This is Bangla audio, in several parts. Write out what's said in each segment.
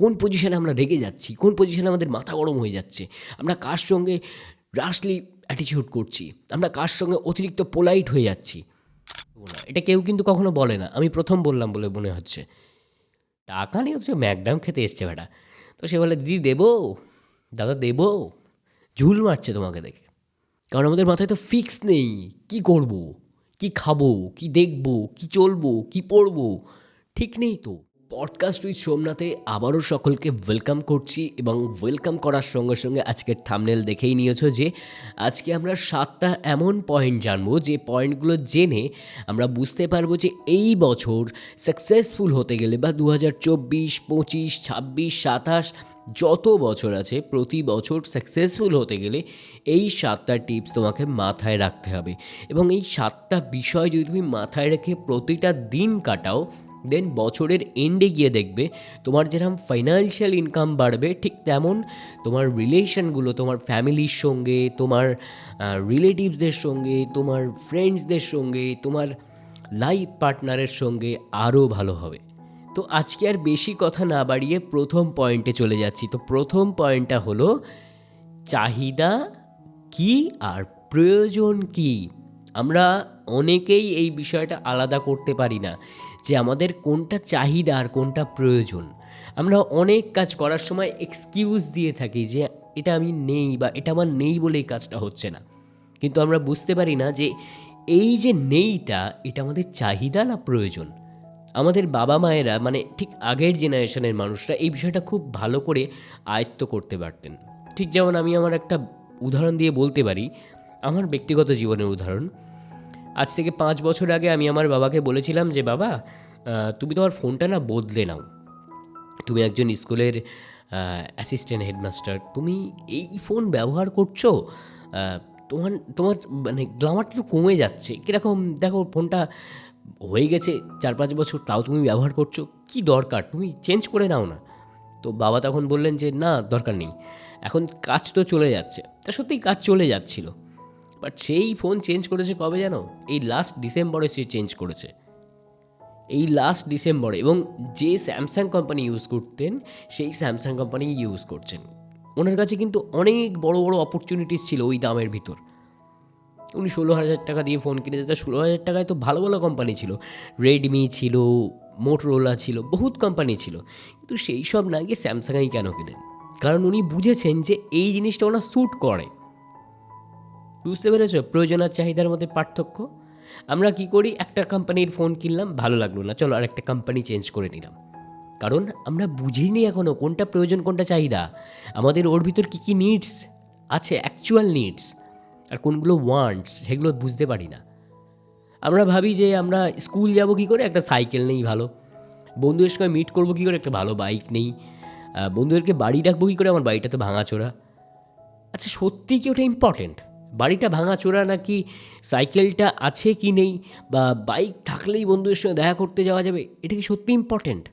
কোন পজিশনে আমরা রেগে যাচ্ছি? কোন পজিশনে আমাদের মাথা গরম হয়ে যাচ্ছে? আমরা কার সঙ্গে রাশলি অ্যাটিটিউড করছি? আমরা কার সঙ্গে অতিরিক্ত পোলাইট হয়ে যাচ্ছি? এটা কেউ কিন্তু কখনো বলে না। আমি প্রথম বললাম বলে মনে হচ্ছে। টাকা নিয়ে হচ্ছে ম্যাকডাম খেতে এসছে বেটা। তো সে বলে, দিদি, দেবো। দাদা, দেবো। ঝুল মারছে তোমাকে দেখে। কারণ আমাদের মাথায় তো ফিক্স নেই। কি করব? কি খাব? কি দেখব? কি চলবো? কি পড়ব? ঠিক নেই তো। পডকাস্ট উইথ সোমনাথে আবারও সকলকে ওয়েলকাম করছি এবং ওয়েলকাম করার সঙ্গে সঙ্গে আজকের থামনেল দেখেই নিয়েছো যে, আজকে আমরা সাতটা এমন পয়েন্ট জানব যে পয়েন্টগুলো জেনে আমরা বুঝতে পারব যে এই বছর সাকসেসফুল হতে গেলে বা দু হাজার চব্বিশ, পঁচিশ, ছাব্বিশ, সাতাশ যত বছর আছে প্রতি বছর সাকসেসফুল হতে গেলে এই সাতটা টিপস তোমাকে মাথায় রাখতে হবে। এবং এই সাতটা বিষয় যদি তুমি মাথায় রেখে প্রতিটা দিন কাটাও দেন বছরের এন্ডে গিয়ে দেখবে তোমার যেরকম ফাইন্যান্সিয়াল ইনকাম বাড়বে, ঠিক তেমন তোমার রিলেশনগুলো তোমার ফ্যামিলির সঙ্গে, তোমার রিলেটিভসদের সঙ্গে, তোমার ফ্রেন্ডসদের সঙ্গে, তোমার লাইফ পার্টনারের সঙ্গে আরও ভালো হবে। তো আজকে আর বেশি কথা না বাড়িয়ে প্রথম পয়েন্টে চলে যাচ্ছি। তো প্রথম পয়েন্টটা হলো চাহিদা কি আর প্রয়োজন কি? আমরা অনেকেই এই বিষয়টা আলাদা করতে পারি না। যে আমাদের কোনটা চাহিদা আর কোনটা প্রয়োজন। আমরা অনেক কাজ করার সময় এক্সকিউজ দিয়ে থাকি যে এটা আমি নেই বা এটা আমার নেই বলে এই কাজটা হচ্ছে না। কিন্তু আমরা বুঝতে পারি না যে এই যে নেইটা, এটা আমাদের চাহিদা না প্রয়োজন? আমাদের বাবা মায়েরা মানে ঠিক আগের জেনারেশনের মানুষরা এই বিষয়টা খুব ভালো করে আয়ত্ত করতে পারতেন। ঠিক যেমন আমি আমার একটা উদাহরণ দিয়ে বলতে পারি। আমার ব্যক্তিগত জীবনের উদাহরণ। আজ থেকে পাঁচ বছর আগে আমি আমার বাবাকে বলেছিলাম যে, বাবা তুমি তোমার ফোনটা না বদলে নাও। তুমি একজন স্কুলের অ্যাসিস্ট্যান্ট হেডমাস্টার তুমি এই ফোন ব্যবহার করছ তোমার তোমার মানে গ্লামারটা একটু কমে যাচ্ছে। কীরকম? দেখো, ফোনটা হয়ে গেছে চার পাঁচ বছর, তাও তুমি ব্যবহার করছ। কি দরকার? তুমি চেঞ্জ করে নাও না। তো বাবা তখন বললেন যে, না, দরকার নেই। এখন কাজ তো চলে যাচ্ছে। তা সত্যিই কাজ চলে যাচ্ছিল। বাট সেই ফোন চেঞ্জ করেছে কবে জানো? এই লাস্ট ডিসেম্বরে সে চেঞ্জ করেছে। এই লাস্ট ডিসেম্বরে এবং যে স্যামসাং কোম্পানি ইউজ করতেন, সেই স্যামসাং কোম্পানি ইউজ করছেন। ওনার কাছে কিন্তু অনেক বড় বড় অপরচুনিটিস ছিল ওই দামের ভিতর। উনি ষোলো হাজার টাকা দিয়ে ফোন কিনেছে। তা ষোলো হাজার টাকায় তো ভালো ভালো কোম্পানি ছিল। রেডমি ছিল মোটরোলা ছিল, বহুত কোম্পানি ছিল। কিন্তু সেই সব না গিয়ে স্যামসাংই কেন কিনেন? কারণ উনি বুঝেছেন যে এই জিনিসটা ওনার স্যুট করে। বুঝতে পেরেছ? প্রয়োজন আর চাহিদার মধ্যে পার্থক্য। আমরা কি করি? একটা কোম্পানির ফোন কিনলাম, ভালো লাগল না। চলো আর একটা কোম্পানি চেঞ্জ করে নিলাম। কারণ আমরা বুঝিনি এখনও কোনটা প্রয়োজন, কোনটা চাহিদা। আমাদের ওর ভিতর কী কী নিডস আছে অ্যাকচুয়াল নিডস আর কোনগুলো ওয়ান্টস সেগুলো বুঝতে পারি না। আমরা ভাবি যে আমরা স্কুল যাব কী করে? একটা সাইকেল নেই ভালো। বন্ধুদের সঙ্গে মিট করব কী করে? একটা ভালো বাইক নেই। বন্ধুদেরকে বাড়ি ডাকবো কী করে? আমার বাড়িটা তো ভাঙাচোরা। আচ্ছা সত্যি কি ওটা ইম্পর্ট্যান্ট বাড়িটা ভাঙাচোরা নাকি সাইকেলটা আছে কি নেই বা বাইক থাকলেই বন্ধুদের সঙ্গে দেখা করতে যাওয়া যাবে? এটা কি সত্যি ইম্পর্ট্যান্ট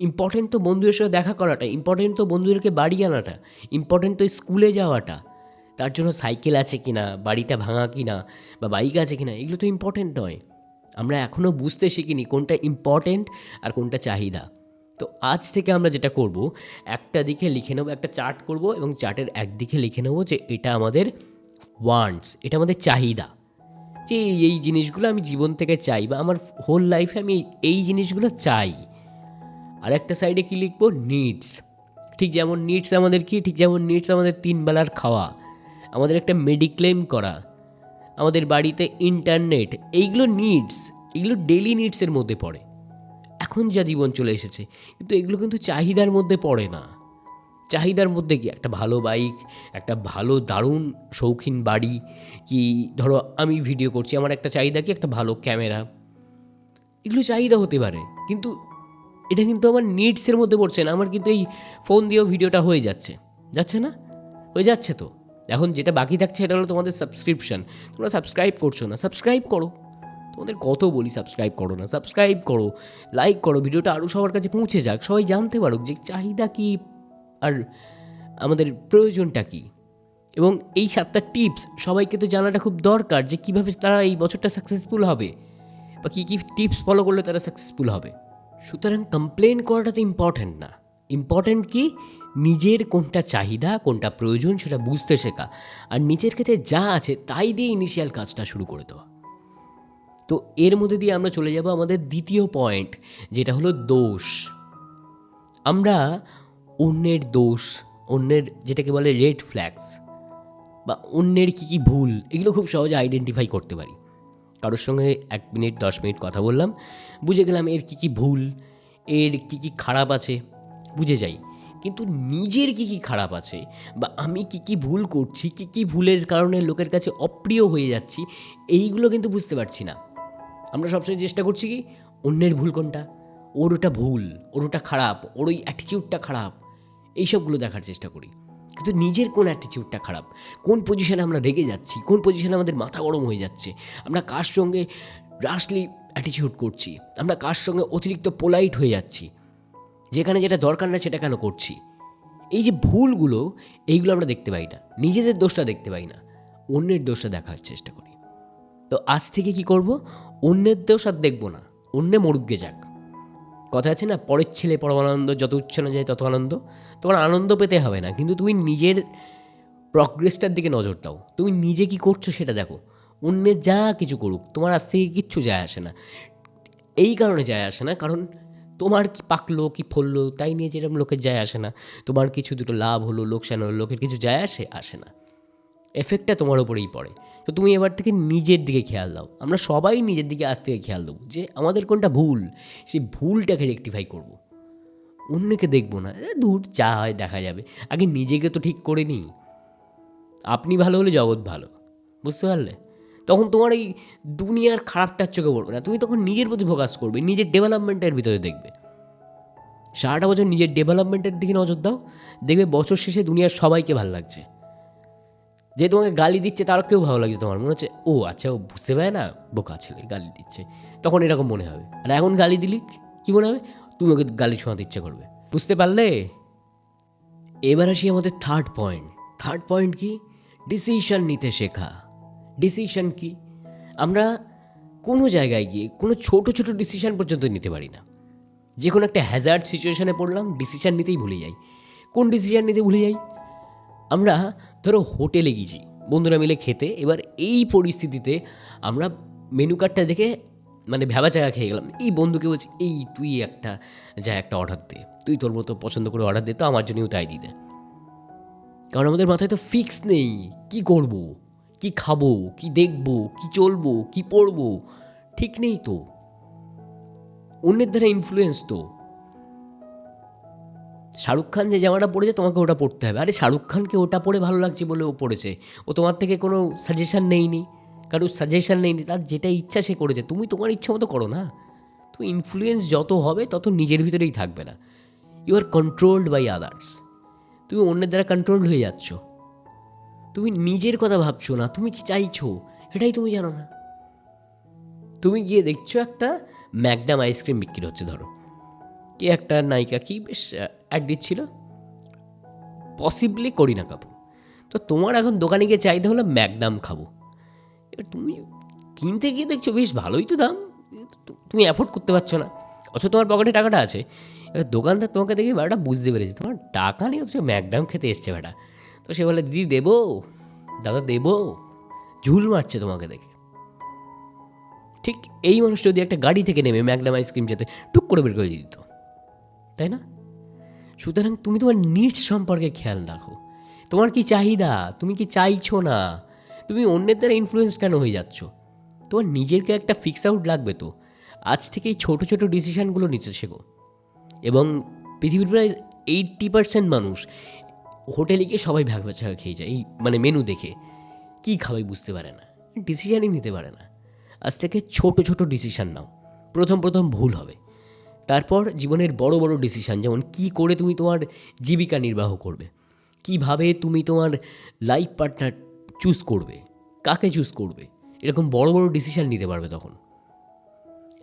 ইম্পর্টেন্ট তো বন্ধুদের সঙ্গে দেখা করাটা ইম্পর্টেন্ট তো বন্ধুদেরকে বাড়ি আনাটা ইম্পর্টেন্ট তো স্কুলে যাওয়াটা। তার জন্য সাইকেল আছে কি না বাড়িটা ভাঙা কি না বা বাইক আছে কি না এগুলো তো ইম্পর্টেন্ট নয়। আমরা এখনও বুঝতে শিখিনি কোনটা ইম্পর্টেন্ট আর কোনটা চাহিদা। তো আজ থেকে আমরা যেটা করব, একটা দিকে লিখে নেব, একটা চার্ট করব এবং চার্টের একদিকে লিখে নেব যে এটা আমাদের ওয়ান্টস এটা আমাদের চাহিদা। যে এই- জিনিসগুলো আমি জীবন থেকে চাই বা আমার হোল লাইফে আমি এই জিনিসগুলো চাই। আর একটা সাইডে কী লিখব? নিডস ঠিক যেমন নিডস আমাদের কি? ঠিক যেমন নিডস আমাদের তিন বেলার খাওয়া। আমাদের একটা মেডিক্লেম করা। আমাদের বাড়িতে ইন্টারনেট এইগুলো নিডস এগুলো ডেলি নিডসের মধ্যে পড়ে। এখন যা জীবন চলে এসেছে। কিন্তু এগুলো কিন্তু চাহিদার মধ্যে পড়ে না। চাহিদার মধ্যে কি? একটা ভালো বাইক একটা ভালো দারুণ শৌখিন বাড়ি কি? ধরো আমি ভিডিও করছি, আমার একটা চাহিদা কি? একটা ভালো ক্যামেরা এগুলো চাহিদা হতে পারে, কিন্তু এটা কিন্তু আমার নিডসের মধ্যে পড়ছে না। আমার কিন্তু এই ফোন দিয়েও ভিডিওটা হয়ে যাচ্ছে। যাচ্ছে না? হয়ে যাচ্ছে তো। এখন যেটা বাকি থাকছে এটা হলো তোমাদের সাবস্ক্রিপশন তোমরা সাবস্ক্রাইব করছ না সাবস্ক্রাইব করো। তোমাদের কত বলি সাবস্ক্রাইব করো না? সাবস্ক্রাইব করো লাইক করো। ভিডিওটা আরও সবার কাছে পৌঁছে যাক। সবাই জানতে পারুক যে চাহিদা কী? আর আমাদের প্রয়োজনটা কী? এবং এই সাতটা টিপস সবাইকে তো জানাটা খুব দরকার যে কীভাবে তারা এই বছরটা সাকসেসফুল হবে বা কী কী টিপস ফলো করলে তারা সাকসেসফুল হবে। সুতরাং কমপ্লেন করাটা তো ইম্পর্ট্যান্ট না। ইম্পর্ট্যান্ট কি? নিজের কোনটা চাহিদা, কোনটা প্রয়োজন সেটা বুঝতে শেখা। আর নিজের ক্ষেত্রে যা আছে তাই দিয়ে ইনিশিয়াল কাজটা শুরু করে দেওয়া। তো এর মধ্যে দিয়ে আমরা চলে যাব আমাদের দ্বিতীয় পয়েন্ট যেটা হলো দোষ। আমরা অন্যের দোষ, অন্যের যেটাকে বলে রেড ফ্ল্যাগস বা অন্যের কী কী ভুল, এগুলো খুব সহজে আইডেন্টিফাই করতে পারি। কারোর সঙ্গে এক মিনিট, দশ মিনিট কথা বললাম, বুঝে গেলাম এর কী কী ভুল, এর কী কী খারাপ আছে, বুঝে যাই। কিন্তু নিজের কী কী খারাপ আছে বা আমি কী কী ভুল করছি, কী কী ভুলের কারণে লোকের কাছে অপ্রিয় হয়ে যাচ্ছি, এইগুলো কিন্তু বুঝতে পারছি না। আমরা সবসময় চেষ্টা করছি কি, অন্যের ভুল কোনটা? ওর ওটা ভুল, ওর ওটা খারাপ, ওর ওই অ্যাটিটিউডটা খারাপ এইসবগুলো দেখার চেষ্টা করি। কিন্তু নিজের কোন অ্যাটিটিউডটা খারাপ? কোন পজিশনে আমরা রেগে যাচ্ছি? কোন পজিশনে আমাদের মাথা গরম হয়ে যাচ্ছে? আমরা কার সঙ্গে রাশলি অ্যাটিটিউড করছি? আমরা কার সঙ্গে অতিরিক্ত পোলাইট হয়ে যাচ্ছি? যেখানে যেটা দরকার না সেটা কেন করছি? এই যে ভুলগুলো, এইগুলো আমরা দেখতে পাই না। নিজেদের দোষটা দেখতে পাই না। অন্যের দোষটা দেখার চেষ্টা করি। তো আজ থেকে কি করব? অন্যের দোষ আর দেখব না। অন্যে মরুগ্গে যাক। কথা আছে না, পরের ছেলে পরমানন্দ, যত উচ্চ না যায় তত আনন্দ। তোমার আনন্দ পেতে হবে না, কিন্তু তুমি নিজের প্রগ্রেসটার দিকে নজর দাও। তুমি নিজে কি করছ সেটা দেখো। অন্যের যা কিছু করুক, তোমার আজ থেকে কিচ্ছু যায় আসে না। এই কারণে যায় আসে না, কারণ তোমার কি পাকলো, কি ফললো, তাই নিয়ে যেরকম লোকের যায় আসে না। তোমার কিছু দুটো লাভ হলো, লোকসান হলো, লোকের কিছু যায় আসে আসে না। এফেক্টটা তোমার ওপরেই পড়ে। তো তুমি এবার থেকে নিজের দিকে খেয়াল দাও। আমরা সবাই নিজের দিকে আজ থেকে খেয়াল দেবো যে আমাদের কোনটা ভুল, সেই ভুলটাকে রেকটিফাই করব। অন্যকে দেখব না দূর যা হয় দেখা যাবে। আগে নিজেকে তো ঠিক করে নিই। আপনি ভালো হলে জগৎ ভালো, বুঝতে পারলে? তখন তোমার এই দুনিয়ার খারাপটার চোখে পড়বে না। তুমি তখন নিজের প্রতি ফোকাস করবে, নিজের ডেভেলপমেন্টের ভিতরে দেখবে। সারাটা বছর নিজের ডেভেলপমেন্টের দিকে নজর দাও, দেখবে বছর শেষে দুনিয়ার সবাইকে ভালো লাগছে। যে তোমাকে গালি দিচ্ছে, তারও কেউ ভালো লাগছে তোমার। মনে হচ্ছে, ও আচ্ছা ও বুঝতে পারে না, বোকা ছেলে, গালি দিচ্ছে। তখন এরকম মনে হবে। আর এখন গালি দিলি, কি মনে হবে? তুমি ওকে গালি শোনাতে ইচ্ছে করবে। বুঝতে পারলে? এবার আসি আমাদের থার্ড পয়েন্ট থার্ড পয়েন্ট কি? ডিসিশন নিতে শেখা। ডিসিশন কি? আমরা কোনো জায়গায় গিয়ে, কোনো ছোট ছোট ডিসিশন পর্যন্ত নিতে পারি না। যে কোনো একটা হ্যাজার্ড সিচুয়েশনে পড়লাম ডিসিশন নিতেই ভুলে যাই। কোন ডিসিশন নিতে ভুলে যাই? আমরা ধরো হোটেলে গেছি বন্ধুরা মিলে খেতে, এবার এই পরিস্থিতিতে আমরা মেনু কার্ডটা দেখে মানে ভেবা জায়গা খেয়ে গেলাম। এই বন্ধুকে বলছি, এই তুই একটা, যা একটা অর্ডার দে। তুই তোর মতো পছন্দ করে অর্ডার দে, তো আমার জন্যও তাই দিতে কারণ আমাদের মাথায় তো ফিক্স নেই, কি করব? কি খাব? কি দেখব? কি চলবো? কি পড়ব ঠিক নেই তো। অন্যের দ্বারা ইনফ্লুয়েন্স তো। শাহরুখ খান যে জামাটা পরেছে, তোমাকে ওটা পড়তে হবে। আরে শাহরুখ খানকে ওটা পরে ভালো লাগছে বলে ও পড়েছে ও তোমার থেকে কোনো সাজেশন নেইনি কারোর সাজেশন নেইনি তার যেটা ইচ্ছা সে করেছে। তুমি তোমার ইচ্ছা মতো করো না। তো ইনফ্লুয়েন্স যত হবে, তত নিজের ভিতরেই থাকবে না। You are controlled by others তুমি অন্যের দ্বারা কন্ট্রোলড হয়ে যাচ্ছ। তুমি নিজের কথা ভাবছ না, তুমি কি চাইছো? এটাই তুমি জানো না। তুমি গিয়ে দেখছ একটা ম্যাকডাম আইসক্রিম বিক্রি হচ্ছে, ধরো। কে একটা নায়িকা কি, বেশ অ্যাড দিচ্ছিল পসিবলি করিনা কাপুর তো তোমার এখন দোকানে গিয়ে চাইতে হলো ম্যাকডাম খাব। এবার তুমি কিনতে গিয়ে দেখছ বেশ ভালোই তো দাম। তুমি অ্যাফোর্ড করতে পারছ না। অথচ তোমার পকেটে টাকাটা আছে। এবার দোকানদার তোমাকে দেখে ব্যাটা বুঝতে পেরেছে। তোমার টাকা নেই হচ্ছে ম্যাকডাম খেতে এসছে ব্যাটা। তো সে বলে, দিদি, দেবো। দাদা, দেবো। ঝুল মারছে তোমাকে দেখে। ঠিক এই মানুষ যদি একটা গাড়ি থেকে নেমে ম্যাকডাম আইসক্রিম যেতে টুক করে বের করে দিত। তাই না? সুতরাং তুমি তোমার নিডস সম্পর্কে খেয়াল রাখো। তোমার কি চাহিদা? তুমি কি চাইছো না? তুমি অন্যের দ্বারা ইনফ্লুয়েন্স কেন হয়ে যাচ্ছ? তোমার নিজেরকে একটা ফিক্স আউট লাগবে তো। আজ থেকে এই ছোটো ছোটো ডিসিশানগুলো নিতে শেখো। এবং পৃথিবীর প্রায় এইট্টি পার্সেন্ট মানুষ হোটেলে গিয়ে সবাই ভাগ ভাগ খেয়ে যায়। এই মানে মেনু দেখে। কী খাবে বুঝতে পারে না। ডিসিশানই নিতে পারে না। আজ থেকে ছোট ছোট ডিসিশান নাও। প্রথম প্রথম ভুল হবে। তারপর জীবনের বড় বড় ডিসিশান যেমন কি করে তুমি তোমার জীবিকা নির্বাহ করবে? কীভাবে তুমি তোমার লাইফ পার্টনার চুজ করবে? কাকে চুজ করবে? এরকম বড় বড় ডিসিশান নিতে পারবে তখন।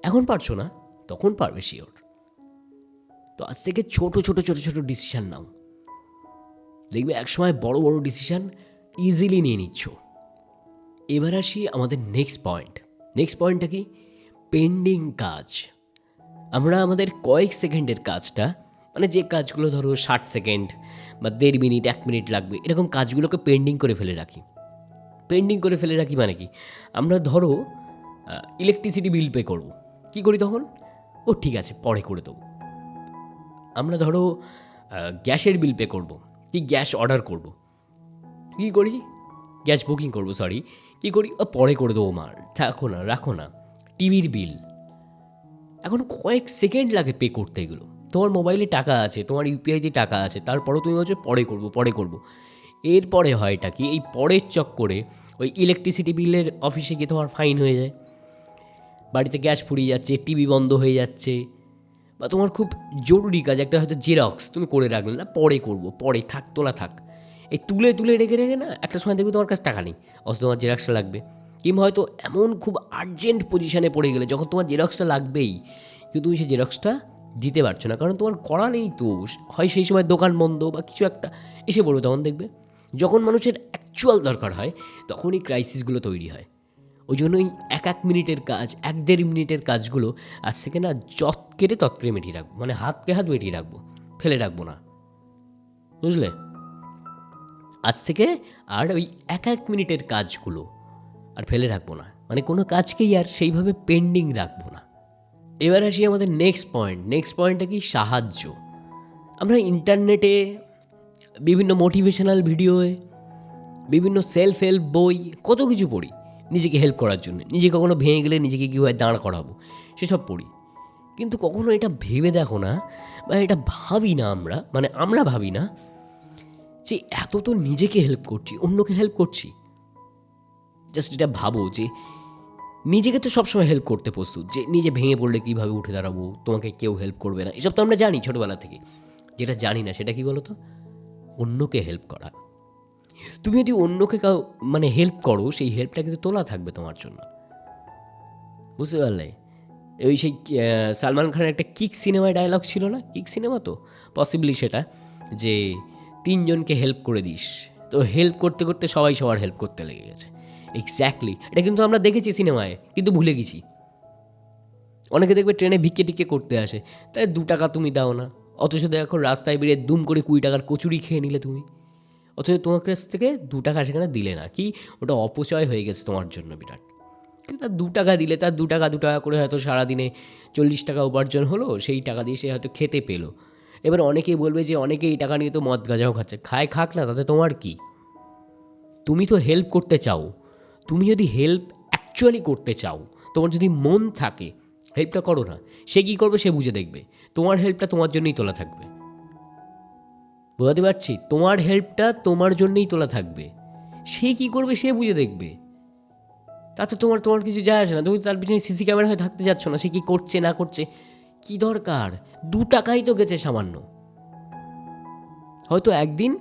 এখন পারছ না? তখন পারবে শিওর তো আজ থেকে ছোট ছোট ছোট ছোট ডিসিশান নাও। দেখবে একসময় বড় বড় ডিসিশান ইজিলি নিয়ে নিচ্ছ। এবার আসি আমাদের নেক্সট পয়েন্ট নেক্সট পয়েন্টটা কি? পেন্ডিং কাজ। আমরা আমাদের কয়েক সেকেন্ডের কাজটা মানে যে কাজগুলো ধরো ষাট সেকেন্ড বা দেড় মিনিট, এক মিনিট লাগবে, এরকম কাজগুলোকে পেন্ডিং করে ফেলে রাখি। পেন্ডিং করে ফেলে রাখি মানে কি? আমরা ধরো ইলেকট্রিসিটি বিল পে করব। কি করি তখন? ও ঠিক আছে, পরে করে দেবো। আমরা ধরো গ্যাসের বিল পে করব, কি গ্যাস অর্ডার করব। কী করি? গ্যাস বুকিং করব সরি কী করি? পরে করে দেবো মার থাকো না, রাখো না। টিভির বিল এখন কয়েক সেকেন্ড লাগে পে করতে এগুলো। তোমার মোবাইলে টাকা আছে, তোমার ইউপিআইতে টাকা আছে, তারপরেও তুমি হচ্ছে পরে করব পরে করব। এরপরে হয়টা কি, এই পরের চক্করে ওই ইলেকট্রিসিটি বিলের অফিসে গিয়ে তোমার ফাইন হয়ে যায়। বাড়িতে গ্যাস ফুরিয়ে যাচ্ছে টিভি বন্ধ হয়ে যাচ্ছে, বা তোমার খুব জরুরি কাজ, একটা হয়তো জেরক্স তুমি করে রাখলে না, পরে করব, পরে থাক, তোলা থাক। এই তুলে তুলে রেখে রেখে না, একটা সময় দেখবে তোমার কাছে টাকা নেই, অথচ তোমার জেরক্সটা লাগবে। কিংবা হয়তো এমন খুব আর্জেন্ট পজিশানে পড়ে গেলে, যখন তোমার জেরক্সটা লাগবেই, কিন্তু তুমি সেই জেরক্সটা দিতে পারছ না। কারণ তোমার করা নেই তো হয় সেই সময় দোকান বন্ধ বা কিছু একটা এসে পড়বে তখন দেখবে। যখন মানুষের অ্যাকচুয়াল দরকার হয়, তখনই ক্রাইসিসগুলো তৈরি হয়। ওই জন্যই এক এক মিনিটের কাজ, এক দেড় মিনিটের কাজগুলো আজ থেকে না যত কেটে তৎ কেটে মিটিয়ে রাখব। মানে হাতকে হাত মিটিয়ে রাখব, ফেলে রাখব না। বুঝলে? আজ থেকে আর ওই এক এক মিনিটের কাজগুলো আর ফেলে রাখব না। মানে কোনো কাজকেই আর সেইভাবে পেন্ডিং রাখব না। এবার আসি আমাদের নেক্সট পয়েন্ট নেক্সট পয়েন্টটা কি? সাহায্য। আমরা ইন্টারনেটে বিভিন্ন মোটিভেশনাল ভিডিওয়ে বিভিন্ন সেলফ হেল্প বই, কত কিছু পড়ি নিজেকে হেল্প করার জন্য। নিজে কখনো ভেঙে গেলে নিজেকে কীভাবে দাঁড় করাবো, সেসব পড়ি। কিন্তু কখনো এটা ভেবে দেখো না, বা এটা ভাবি না আমরা মানে আমরা ভাবি না, যে এত তো নিজেকে হেল্প করছি, অন্যকে হেল্প করছি। জাস্ট এটা ভাবো যে নিজেকে তো সবসময় হেল্প করতে প্রস্তুত, যে নিজে ভেঙে পড়লে কীভাবে উঠে দাঁড়াবো, তোমাকে কেউ হেল্প করবে না। এসব তো আমরা জানি ছোটোবেলা থেকে। যেটা জানি না, সেটা কি বলো তো অন্যকে হেল্প করা। তুমি যদি অন্যকে কাউ মানে হেল্প করো, সেই হেল্পটা কিন্তু তোলা থাকবে তোমার জন্য। বুঝতে পারলে? ওই সেই সালমান খানের একটা কিক সিনেমায় ডায়লগ ছিল না? কিক সিনেমা তো? পসিবলি সেটা। যে তিনজনকে হেল্প করে দিস। তো হেল্প করতে করতে সবাই সবার হেল্প করতে লেগে গেছে। এক্স্যাক্টলি এটা কিন্তু আমরা দেখেছি সিনেমায়, কিন্তু ভুলে গেছি। অনেকে দেখবে ট্রেনে ভিক্ষে টিকে করতে আসে, তাই দু টাকা তুমি দাও না। অথচ দেখো রাস্তায় বেরিয়ে দুম করে কুড়ি টাকার কচুরি খেয়ে নিলে তুমি। অথচ তোমার কাছ থেকে দু টাকা সেখানে দিলে না, কি? ওটা অপচয় হয়ে গেছে তোমার জন্য বিরাট। কিন্তু তার দু টাকা দিলে, তার দু টাকা দু টাকা করে হয়তো সারাদিনে চল্লিশ টাকা উপার্জন হলো, সেই টাকা দিয়ে সে হয়তো খেতে পেল। এবার অনেকেই বলবে যে অনেকে এই টাকা নিয়ে তো মদ গাঁজাও খাচ্ছে। খায়, খাক না, তাতে তোমার কি? তুমি তো হেল্প করতে চাও। তুমি যদি হেল্প অ্যাকচুয়ালি করতে চাও, তোমার যদি মন থাকে হেল্পটা করো না, সে কী করবে সে বুঝে দেখবে। তোমার হেল্পটা তোমার জন্যই তোলা থাকবে। বোঝাতে পারছি? তোমার হেল্পটা তোমার জন্যই তোলা থাকবে। সে কি করবে সে বুঝে দেখবে। তাতে তোমার তোমার কিছু যায় আসে না। তুমি তার পিছনে সিসি ক্যামেরা হয়ে থাকতে যাচ্ছ না। সে কি করছে, না করছে? কি দরকার? দু টাকাই তো গেছে সামান্য। হয়তো একদিন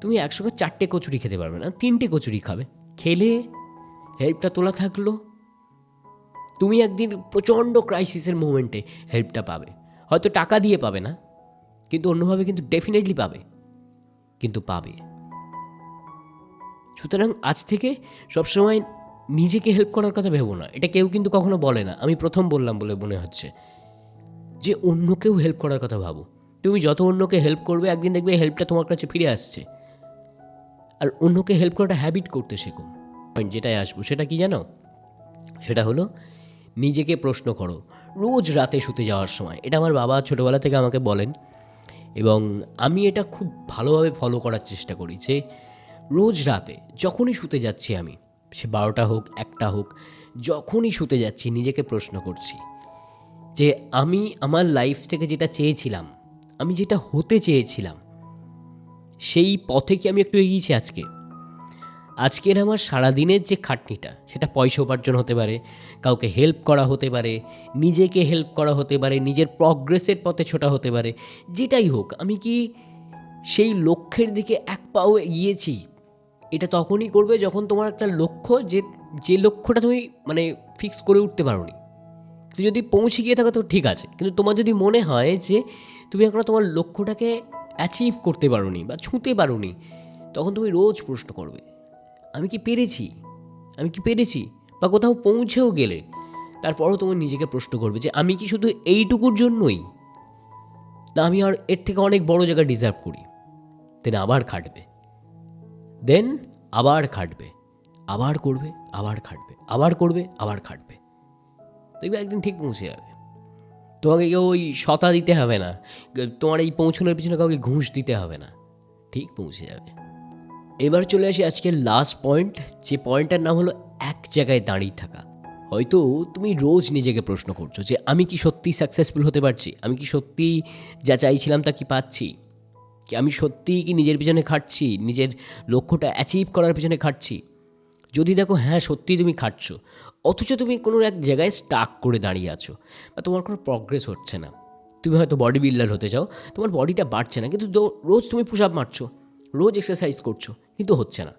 তুমি একসঙ্গে চারটে কচুরি খেতে পারবে না, তিনটে কচুরি খাবে। খেলে হেল্পটা তোলা থাকল? তুমি একদিন প্রচণ্ড ক্রাইসিসের মুমেন্টে হেল্পটা পাবে। হয়তো টাকা দিয়ে পাবে না, কিন্তু অন্যভাবে কিন্তু ডেফিনেটলি পাবে, কিন্তু পাবে। সুতরাং আজ থেকে সবসময় নিজেকে হেল্প করার কথা ভেবো না। এটা কেউ কিন্তু কখনো বলে না। আমি প্রথম বললাম বলে মনে হচ্ছে যে, অন্যকেও হেল্প করার কথা ভাবো। তুমি যত অন্যকে হেল্প করবে, একদিন দেখবে হেল্পটা তোমার কাছে ফিরে আসছে। আর অন্যকে হেল্প করাটা হ্যাবিট করতে শেখো। পয়েন্ট যেটাই আসব, সেটা কি জানো? সেটা হলো, নিজেকে প্রশ্ন করো, রোজ রাতে শুতে যাওয়ার সময়। এটা আমার বাবা ছোটোবেলা থেকে আমাকে বলেন এবং আমি এটা খুব ভালোভাবে ফলো করার চেষ্টা করি যে, রোজ রাতে যখনই শুতে যাচ্ছি আমি, সে বারোটা হোক, একটা হোক, যখনই শুতে যাচ্ছি, নিজেকে প্রশ্ন করছি যে, আমি আমার লাইফ থেকে যেটা চেয়েছিলাম, আমি যেটা হতে চেয়েছিলাম, সেই পথে কি আমি একটু এগিয়েছি আজকে? আজকের আমার সারাদিনের যে খাটনিটা, সেটা পয়সা উপার্জন হতে পারে, কাউকে হেল্প করা হতে পারে, নিজেকে হেল্প করা হতে পারে, নিজের প্রগ্রেসের পথে ছোটা হতে পারে, যেটাই হোক, আমি কি সেই লক্ষ্যের দিকে এক পাও এগিয়েছি? এটা তখনই করবে যখন তোমার একটা লক্ষ্য যে যে লক্ষ্যটা তুমি মানে ফিক্স করে উঠতে পারোনি। তো যদি পৌঁছে গিয়ে থাকো তো ঠিক আছে, কিন্তু তোমার যদি মনে হয় যে, তুমি এখনও তোমার লক্ষ্যটাকে অ্যাচিভ করতে পারোনি বা ছুঁতে পারোনি, তখন তুমি রোজ প্রশ্ন করবে। আমি কি পেরেছি? আমি কি পেরেছি? বা কোথাও পৌঁছেও গেলে? তারপরও তোমার নিজেকে প্রশ্ন করবে যে আমি কি শুধু এইটুকুর জন্যই? না, আমি আর এর থেকে অনেক বড় জায়গায় ডিজার্ভ করি। দেন আবার খাটবে। দেন আবার খাটবে। আবার করবে, আবার খাটবে। আবার করবে, আবার খাটবে। দেখবে একদিন ঠিক পৌঁছে যাবে। তোমাকে কেউ ওই শতা দিতে হবে না। তোমার এই পৌঁছানোর পিছনে কাউকে ঘুষ দিতে হবে না। ঠিক পৌঁছে যাবে। এবার চলে আসি আজকের লাস্ট পয়েন্ট যে পয়েন্টটার নাম হলো এক জায়গায় দাঁড়িয়ে থাকা। হয়তো তুমি রোজ নিজেকে প্রশ্ন করছ যে, আমি কি সত্যি সাকসেসফুল হতে পারছি? আমি কি সত্যি যা চাইছিলাম তা কি পাচ্ছি? কি আমি সত্যিই কি নিজের পিছনে খাটছি? নিজের লক্ষ্যটা অ্যাচিভ করার পিছনে খাটছি? যদি দেখো হ্যাঁ সত্যি তুমি খাটছো। অথচ তুমি কোনো এক জায়গায় স্টাক করে দাঁড়িয়ে আছো বা তোমার কোনো প্রগ্রেস হচ্ছে না। তুমি হয়তো বডি বিল্ডার হতে চাও, তোমার বডিটা বাড়ছে না, কিন্তু রোজ তুমি পুশ আপ মারছো, রোজ এক্সারসাইজ করছ। কিন্তু হচ্ছে না।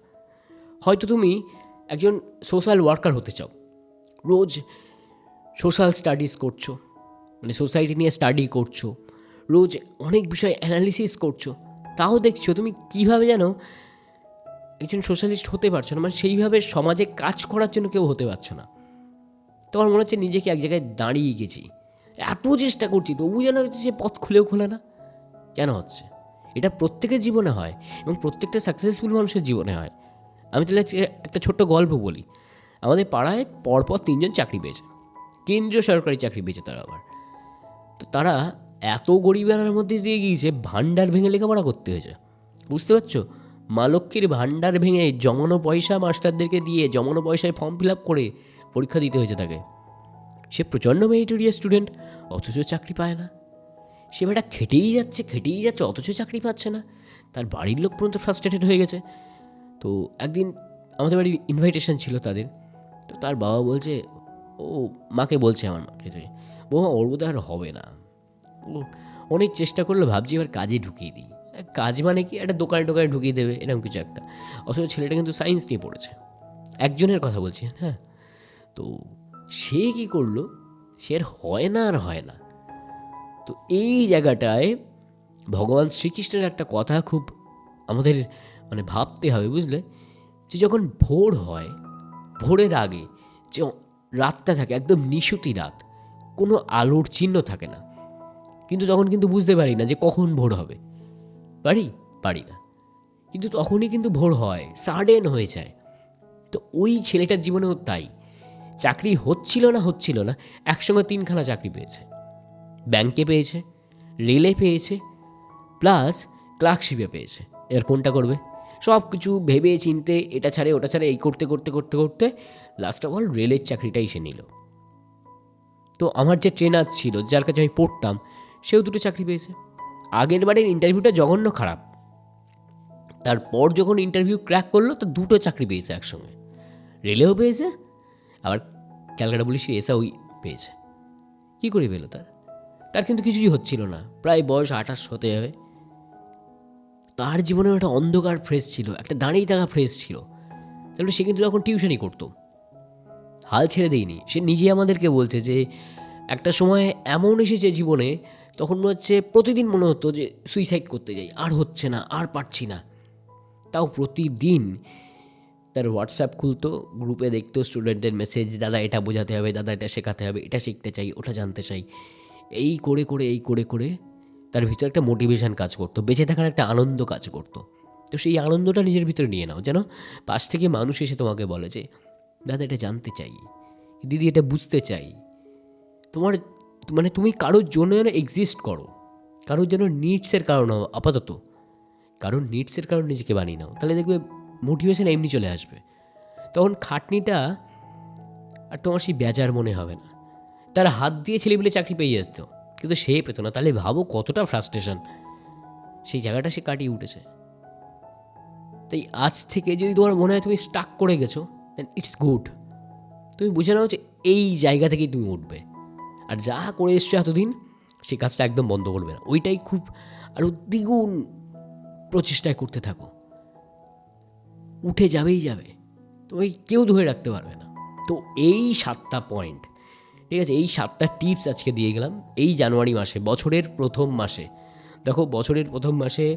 হয়তো তুমি একজন সোশ্যাল ওয়ার্কার হতে চাও। রোজ সোশ্যাল স্টাডিজ করছ মানে সোসাইটি নিয়ে স্টাডি করছ, রোজ অনেক বিষয় অ্যানালিসিস করছ, তাও দেখছ তুমি কীভাবে যেন একজন সোশ্যালিস্ট হতে পারছ না মানে সেইভাবে সমাজে কাজ করার জন্য কেউ হতে পারছ না। তোমার মনে হচ্ছে নিজেকে এক জায়গায় দাঁড়িয়ে গেছি। এত চেষ্টা করছি, তবু যেন হচ্ছে সে পথ খুলেও খোলে না। কেন হচ্ছে? এটা প্রত্যেকের জীবনে হয় এবং প্রত্যেকটা সাকসেসফুল মানুষের জীবনে হয়। আমি তাহলে একটা ছোট্ট গল্প বলি। আমাদের পাড়ায় পরপর তিনজন চাকরি পেয়েছে। কেন্দ্রীয় সরকারি চাকরি পেয়েছে তারা আবার। তো তারা এত গরিবের মধ্যে দিয়ে গিয়েছে, ভাণ্ডার ভেঙে লেখাপড়া করতে হয়েছে। বুঝতে পারছ? মা লক্ষ্মীর ভান্ডার ভেঙে জমানো পয়সা মাস্টারদেরকে দিয়ে জমানো পয়সায় ফর্ম ফিল আপ করে পরীক্ষা দিতে হয়েছে তাকে। সে প্রচণ্ড মেরিটোরিয়াস স্টুডেন্ট অথচ চাকরি পায় না। সে বেটা খেটেই যাচ্ছে খেটেই যাচ্ছে, অথচ চাকরি পাচ্ছে না। তার বাড়ির লোক পর্যন্ত ফ্রাস্ট্রেটেড হয়ে গেছে। তো একদিন আমাদের বাড়ির ইনভাইটেশন ছিল তাদের। তো তার বাবা বলছে, ও মাকে বলছে আমার মাকে যে, বৌমা, ওর বোধহয় আর হবে না। ও অনেক চেষ্টা করল, ভাবছি এবার কাজে ঢুকিয়ে দিই। কাজ মানে কি? একটা দোকানে টোকানে ঢুকিয়ে দেবে, এরকম কিছু একটা। অথচ ছেলেটা কিন্তু সায়েন্স নিয়ে পড়েছে। একজনের কথা বলছি হ্যাঁ? তো সে কি করল? সে আর হয় না আর হয় না। তো এই জায়গাটায় ভগবান শ্রীকৃষ্ণের একটা কথা খুব আমাদের মানে ভাবতে হবে, বুঝলে? যে যখন ভোর হয়, ভোরের আগে যে রাতটা থাকে, একদম নিশুতি রাত, কোনো আলোর চিহ্ন থাকে না। কিন্তু তখন কিন্তু বুঝতে পারি না যে কখন ভোর হবে। পারি? পারি না। কিন্তু তখনই কিন্তু ভোর হয় সাডেন হয়ে যায়। তো ওই ছেলেটার জীবনেও তাই। চাকরি হচ্ছিল না হচ্ছিল না, একসঙ্গে তিনখানা চাকরি পেয়েছে। ব্যাংকে পেয়েছে, রেলে পেয়েছে, প্লাস ক্লার্কশিপে পেয়েছে। এবার কোনটা করবে? সব কিছু ভেবে চিনতে, এটা ছাড়ে ওটা ছাড়ে এই করতে করতে করতে করতে লাস্ট অফ অল রেলের চাকরিটাই সে নিল। তো আমার যে ট্রেনার ছিল, যার কাছে আমি পড়তাম, সেও দুটো চাকরি পেয়েছে। আগের বারের ইন্টারভিউটা জঘন্য খারাপ। তারপর যখন ইন্টারভিউ ক্র্যাক করল, তো দুটো চাকরি পেয়েছে একসঙ্গে। রেলেও পেয়েছে, আবার ক্যালকাটা পুলিশের এসআও পেয়েছে। কী করে পেল তার? তার কিন্তু কিছুই হচ্ছিল না। প্রায় বয়স আঠাশ হতে যাবে তার জীবনে একটা অন্ধকার ফ্রেজ ছিল, একটা দাঁড়িয়ে থাকা ফ্রেজ ছিল। তাহলে সে কিন্তু তখন টিউশনই করতো। হাল ছেড়ে দেয়নি। সে নিজে আমাদেরকে বলছে যে, একটা সময় এমন এসেছে জীবনে, তখন মনে হচ্ছে প্রতিদিন মনে হতো যে সুইসাইড করতে যাই। আর হচ্ছে না, আর পারছি না। তাও প্রতিদিন তার হোয়াটসঅ্যাপ খুলতো গ্রুপে দেখতো স্টুডেন্টদের মেসেজ দাদা, এটা বোঝাতে হবে, দাদা, এটা শেখাতে হবে, এটা শিখতে চাই, ওটা জানতে চাই। এই করে করে, এই করে করে তার ভিতরে একটা মোটিভেশান কাজ করতো, বেঁচে থাকার একটা আনন্দ কাজ করতো। তো সেই আনন্দটা নিজের ভিতরে নিয়ে নাও, যেন পাশ থেকে মানুষ এসে তোমাকে বলে যে, দাদা, এটা জানতে চাই, দিদি এটা বুঝতে চাই। তোমার মানে তুমি কারোর জন্য যেন এক্সিস্ট করো, কারোর যেন নিডসের কারণ হও, আপাতত। কারণ নিডসের কারণ নিজেকে বানিয়ে নাও, তাহলে দেখবে মোটিভেশন এমনি চলে আসবে। তখন খাটনিটা আর তোমার সেই বেজার মনে হবে না। তারা হাত দিয়ে ছেলেপিলে চাকরি পেয়ে যেত। কিন্তু সে পেতো না। তাহলে ভাবো কতটা ফ্রাস্ট্রেশন সেই জায়গাটা সে কাটিয়ে উঠেছে। তাই আজ থেকে যদি তোমার মনে হয় তুমি স্টাক করে গেছো দেন ইটস গুড তুমি বুঝে নাও যে এই জায়গা থেকেই তুমি উঠবে। আর যা করে এসছো এতদিন, সে কাজটা একদম বন্ধ করবে না। ওইটাই খুব আরও দ্বিগুণ প্রচেষ্টায় করতে থাকো। উঠে যাবেই যাবে। তোমায় কেউ ধরে রাখতে পারবে না। তো এই সাতটা পয়েন্ট ঠিক আছে, এই সাতটা টিপস আজকে দিয়ে গেলাম। এই জানুয়ারি মাসে, বছরের প্রথম মাসে। দেখো, বছরের প্রথম মাসে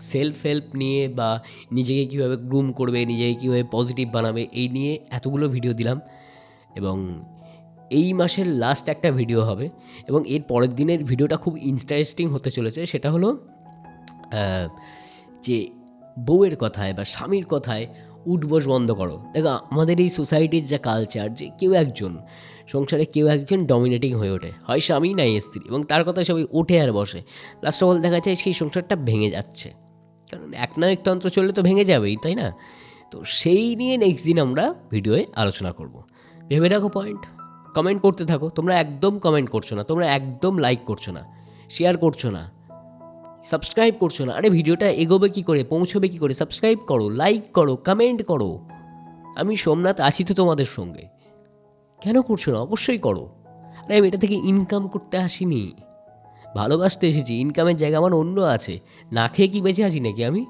সেলফ হেল্প নিয়ে বা নিজেকে কীভাবে গ্রুম করবে, নিজেকে কীভাবে পজিটিভ বানাবে, এই নিয়ে এতগুলো ভিডিও দিলাম। এবং এই মাসের লাস্ট একটা ভিডিও হবে। এবং এর পরের দিনের ভিডিওটা খুব ইন্টারেস্টিং হতে চলেছে। সেটা হলো যে বউয়ের কথায় বা স্বামীর কথায় উঠবোস বন্ধ করো। দেখো, আমাদের এই সোসাইটির যা কালচার যে কেউ একজন সংসারে কেউ একজন ডমিনেটিং হয়ে ওঠে। হয় স্বামী নাই স্ত্রী। এবং তার কথা সবাই ওঠে আর বসে। লাস্ট অফ অল দেখা যায় সেই সংসারটা ভেঙে যাচ্ছে। কারণ এক না এক তন্ত্র চললে তো ভেঙে যাবেই, তাই না? তো সেই নিয়ে নেক্সট দিন আমরা ভিডিওয়ে আলোচনা করব। ভেবে রাখো পয়েন্ট কমেন্ট করতে থাকো। তোমরা একদম কমেন্ট করছ না। তোমরা একদম লাইক করছ না। শেয়ার করছ না। সাবস্ক্রাইব করছ না। আরে ভিডিওটা এগোবে কি করে? পৌঁছবে কি করে? সাবস্ক্রাইব করো লাইক করো কমেন্ট করো। আমি সোমনাথ, আছি তো তোমাদের সঙ্গে। কেন করছ না? অবশ্যই করো। আরে আমি এটা থেকে ইনকাম করতে আসিনি। ভালোবাসতে এসেছি ইনকামের জায়গা আমার অন্য আছে। না খেয়ে কি বেঁচে আছি নাকি আমি?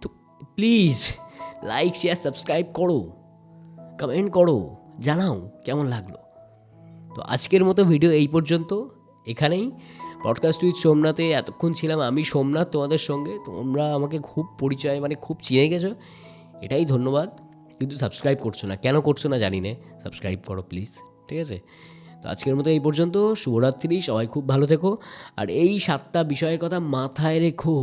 তো প্লিজ লাইক শেয়ার সাবস্ক্রাইব করো। কমেন্ট করো, জানাও কেমন লাগল। তো আজকের মতো ভিডিও এই পর্যন্ত। এখানেই। পডকাস্ট উইথ সোমনাথে এতক্ষণ ছিলাম আমি সোমনাথ তোমাদের সঙ্গে। তোমরা আমাকে খুব পরিচয় মানে খুব চিনে গেছো। এটাই ধন্যবাদ। কিন্তু সাবস্ক্রাইব করছ না, কেন করছ না জানি না সাবস্ক্রাইব করো প্লিজ ঠিক আছে? তো আজকের মতো এই পর্যন্ত, শুভরাত্রি, সবাই খুব ভালো থেকো, আর এই সাতটা বিষয়ের কথা মাথায় রেখো।